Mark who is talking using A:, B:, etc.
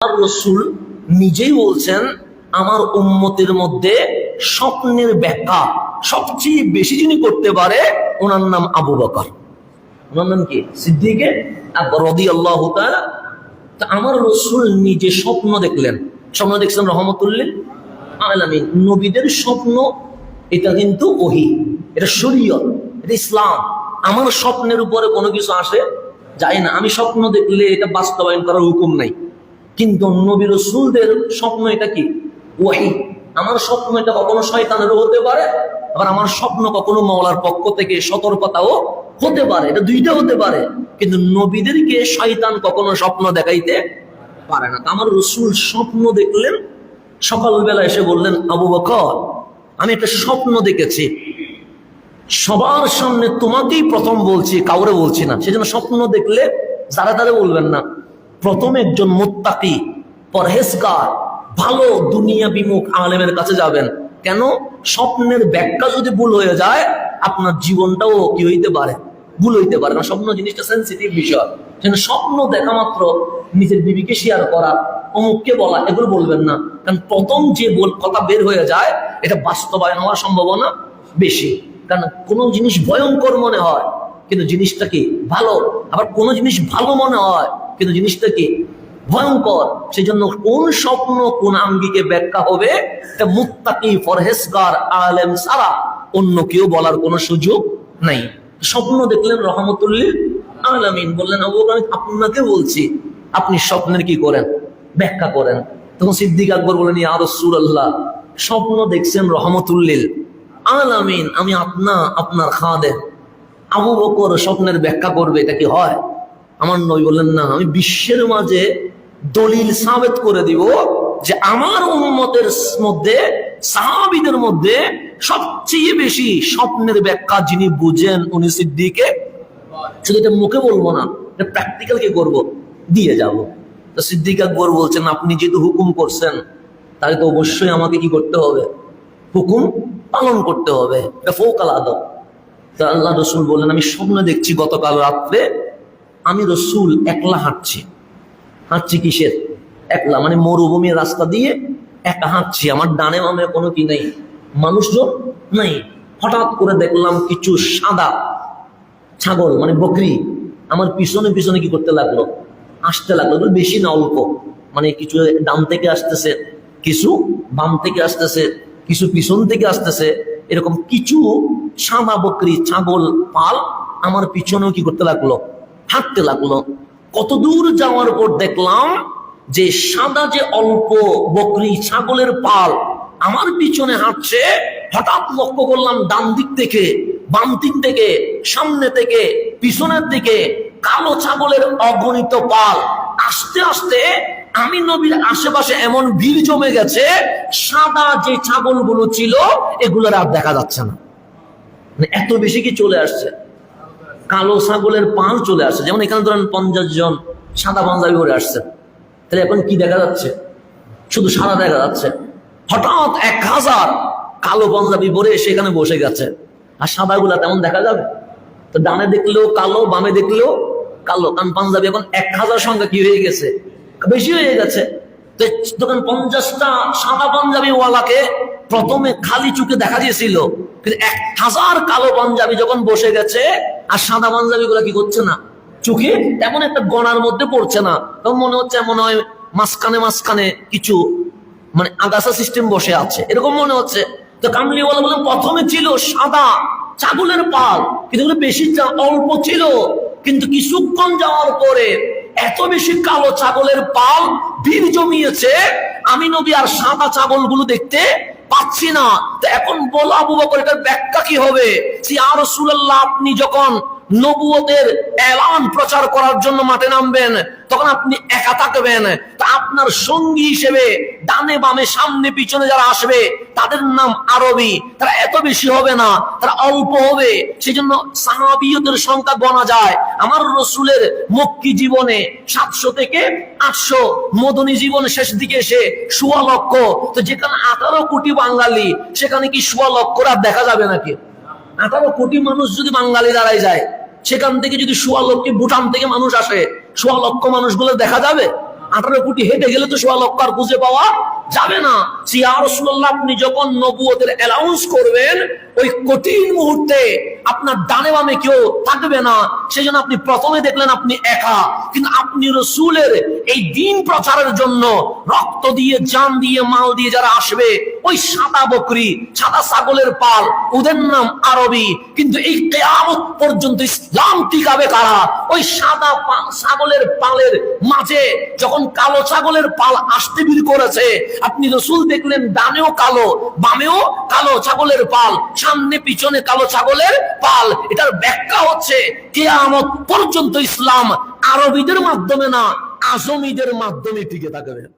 A: আর রসুল নিজেই বলছেন, আমার উম্মতের মধ্যে স্বপ্নের ব্যাখ্যা সবচেয়ে বেশি যিনি করতে পারে, ওনার নাম আবু বকর। ওনার নাম কি? সিদ্দিকে? রদি আল্লাহ আমার রসুল নিজে স্বপ্ন দেখলেন। স্বপ্ন দেখছেন রহমতুল্লিল আলামিন। নবীদের স্বপ্ন, এটা কিন্তু ওহি, এটা শরীয়ত, এটা ইসলাম। আমার স্বপ্নের উপরে কোনো কিছু আসে যায় না। আমি স্বপ্ন দেখলে এটা বাস্তবায়ন করার হুকুম নাই। কিন্তু নবী রসুলদের স্বপ্ন এটা কি? ওয়াহি। আমার স্বপ্ন এটা কখনো শয়তানেরও হতে পারে, আবার আমার স্বপ্ন কখনো মাওলার পক্ষ থেকে সতর্কতাও হতে পারে। এটা দুইটা হতে পারে। কিন্তু নবীদেরকে শয়তান কখনো স্বপ্ন দেখাইতে পারে না। আমার রসুল স্বপ্ন দেখলেন, সকালবেলা এসে বললেন, আবু বকর, আমি একটা স্বপ্ন দেখেছি। সবার সামনে তোমাকেই প্রথম বলছি, কাউরে বলছি না। সেজন্য স্বপ্ন দেখলে যারা তারা বলবেন না। প্রথম একজন মোত্তাকি, পরহেজগার, ভালো দুনিয়া বিমুখ আলেমের কাছে যাবেন। কেন? স্বপ্নের ব্যাখ্যা যদি ভুল হয়ে যায়, আপনার জীবনটাও কি হইতে পারে? ভুল হইতে পারে না। স্বপ্ন জিনিসটা সেন্সিটিভ বিষয়। সেজন্য স্বপ্ন দেখা মাত্র নিজের বিবিকে শেয়ার করা, অমুককে বলা, এগুলো বলবেন না। কারণ প্রথম যে কথা বের হয়ে যায়, এটা বাস্তবায়ন হওয়ার সম্ভাবনা বেশি। কারণ কোনো জিনিস ভয়ঙ্কর মনে হয় কিন্তু জিনিসটা কি ভালো? আবার কোনো জিনিস ভালো মনে হয়, কিন্তু জিনিসটা কি ভয়ঙ্কর? সেই জন্য কোন স্বপ্ন, কোন আঙ্গিকে ব্যাখ্যা হবে? এটা মুত্তাকি ফরহেসগার আলেম সারা অন্য কেউ বলার কোনো সুযোগ নাই। স্বপ্ন দেখলেন রহমতুল্লিল আলামিন, বললেন আমি আপনাকে বলছি, আপনি স্বপ্নের কি করেন? ব্যাখ্যা করেন। তখন সিদ্দিক আকবর বলেন ইয়া রাসূলুল্লাহ, স্বপ্ন দেখছেন রহমতুল্লিল আলামিন, আমি আপনা, আপনার খাদেম। আবু বকর স্বপ্নের ব্যাখ্যা করবে, এটা কি হয়? আমার নই বললেন, না, আমি বিশ্বের মাঝে দলিল সাবেত করে দিব যে আমার উন্মতের মধ্যে, সাহাবিদের মধ্যে সবচেয়ে বেশি স্বপ্নের ব্যাখ্যা যিনি বুঝেন উনি সিদ্দিকে। শুধু এটা মুখে বলব না, এটা প্র্যাকটিক্যাল কি করব, দিয়ে যাব। তো সিদ্দিক আকবর বলছেন, আপনি যেহেতু হুকুম করছেন, তাহলে তো অবশ্যই আমাকে কি করতে হবে? হুকুম পালন করতে হবে। এটা ফৌকাল আদব। তা আল্লাহ রসুল বললেন, আমি স্বপ্ন দেখছি গতকাল রাত্রে আমি রসুল একলা হাঁটছি। হাঁটছি কিসের? একলা মানে মরুভূমির রাস্তা দিয়ে একা হাঁটছি। আমার ডানে বামে কোনো কি নেই? মানুষজন নাই। হঠাৎ করে দেখলাম কিছু সাদা ছাগল মানে বকরি, আমার পিছনে পিছনে কি করতে লাগল? আসতে লাগল বেশি না অল্প। মানে কিছু ডান থেকে আসতেছে, কিছু বাম থেকে আসতেছে, কিছু পিছন থেকে আসতেছে। এরকম কিছু সাদা বকরি, ছাগল, পাল আমার পিছনেও কি করতে লাগল? হাঁটতে লাগল। কত দূর যাওয়ার পর দেখলাম যে সাদা যে অল্প বকরি, ছাগলের পাল আমার পিছনে হাঁটছে, হঠাৎ লক্ষ্য করলাম ডান দিক থেকে, বাম দিক থেকে, সামনে থেকে, পিছনের দিকে কালো ছাগলের অগণিত পাল। আস্তে আস্তে আমি নবীর আশেপাশে এমন ভিড় জমে গেছে, সাদা যে ছাগলগুলো ছিল, এগুলোর আর দেখা যাচ্ছে না। মানে এত বেশি কি চলে আসছে? কালো ছাগলের পাল চলে আসছে। যেমন এখানে ধরেন পঞ্চাশ জন সাদা পাঞ্জাবি করে আসছে। তাহলে এখন কি দেখা যাচ্ছে? শুধু সাদা দেখা যাচ্ছে। হঠাৎ এক হাজার কালো পাঞ্জাবি পরে সেখানে বসে গেছে। আর সাদাগুলা তেমন দেখা যাবে? তো ডানে দেখলেও কালো, বামে দেখলেও কালো। কারণ পাঞ্জাবি এখন এক হাজার সংখ্যা কি হয়ে গেছে? বেশি হয়ে গেছে। তখন পঞ্চাশটা সাদা পাঞ্জাবি ওয়ালাকে প্রথমে খালি চুকে দেখা দিয়েছিল, কিন্তু এক হাজার কালো পাঞ্জাবি যখন বসে গেছে, আর সাদা পাঞ্জাবি গুলা কি করছে না, চোখে তেমন একটা গণার মধ্যে পড়ছে না। তখন মনে হচ্ছে মনে হয় মাঝখানে মাঝখানে কিছু মানে আগাছা সিস্টেম বসে আছে। এরকম মনে হচ্ছে। তো কামলিওয়ালা বললাম প্রথমে ছিল সাদা ছাগলের পাল, কিন্তু বেশি অল্প ছিল। কিন্তু কিছুক্ষণ যাওয়ার পরে এত বেশি কালো ছাগলের পাল ভিড় জমিয়েছে, আমি নবী আর সাদা ছাগলগুলো দেখতে পাচ্ছি না। তো এখন বলো আবু বকর, এটার ব্যাখ্যা কি হবে? আপনি যখন নবুয়তের এলান প্রচার করার জন্য মাঠে নামবেন, তখন আপনি একা থাকবেন। তা আপনার সঙ্গী হিসেবে ডানে বামে সামনে পিছনে যারা আসবে, তাদের নাম আরবি। তারা এত বেশি হবে না, তারা অল্প হবে। সেই জন্য সাহাবিয়তের সংখ্যা গণা যায়। আমার রসুলের মক্কি জীবনে সাতশো থেকে আটশো, মদনী জীবনে শেষ দিকে এসে সোয়া লক্ষ। তো যেখানে আঠারো কোটি বাঙালি, সেখানে কি সোয়া লক্ষ আর দেখা যাবে নাকি? আঠারো কোটি মানুষ যদি বাঙালি দাঁড়ায় যায় সেখান থেকে যদি সোয়া লক্ষ ভুটান থেকে মানুষ আসে, সোয়া লক্ষ মানুষগুলো দেখা যাবে? আঠারো কোটি হেঁটে গেলে তো সোয়া লক্ষ আর খুঁজে পাওয়া যাবে না। সিয়া রসুল্লাহ আপনি যখন নবুয়তের অ্যালাউন্স করবেন, ওই কঠিন মুহূর্তে আপনার ডানে বামে কেউ থাকবে না। সেজন্য আপনি প্রথমে দেখলেন আপনি একা। কিন্তু আপনি রসুলের এই দিন প্রচারের জন্য রক্ত দিয়ে, জান দিয়ে, মাল দিয়ে যারা আসবে, ওই সাদা বকরি, সাদা ছাগলের পাল, ওদের নাম আরবি। কিন্তু এই কেয়ামত পর্যন্ত ইসলাম টিকাবে কারা? ওই সাদা ছাগলের পালের মাঝে যখন কালো ছাগলের পাল আসতে বিল করেছে আপনি রসুল দেখলেন, ডানেও কালো, বামেও কালো ছাগলের পাল, সামনে পিছনে কালো ছাগলের পাল। এটার ব্যাখ্যা হচ্ছে, কেয়ামত পর্যন্ত ইসলাম আরবিদের মাধ্যমে না, আজমিদের মাধ্যমে টিকে থাকবে।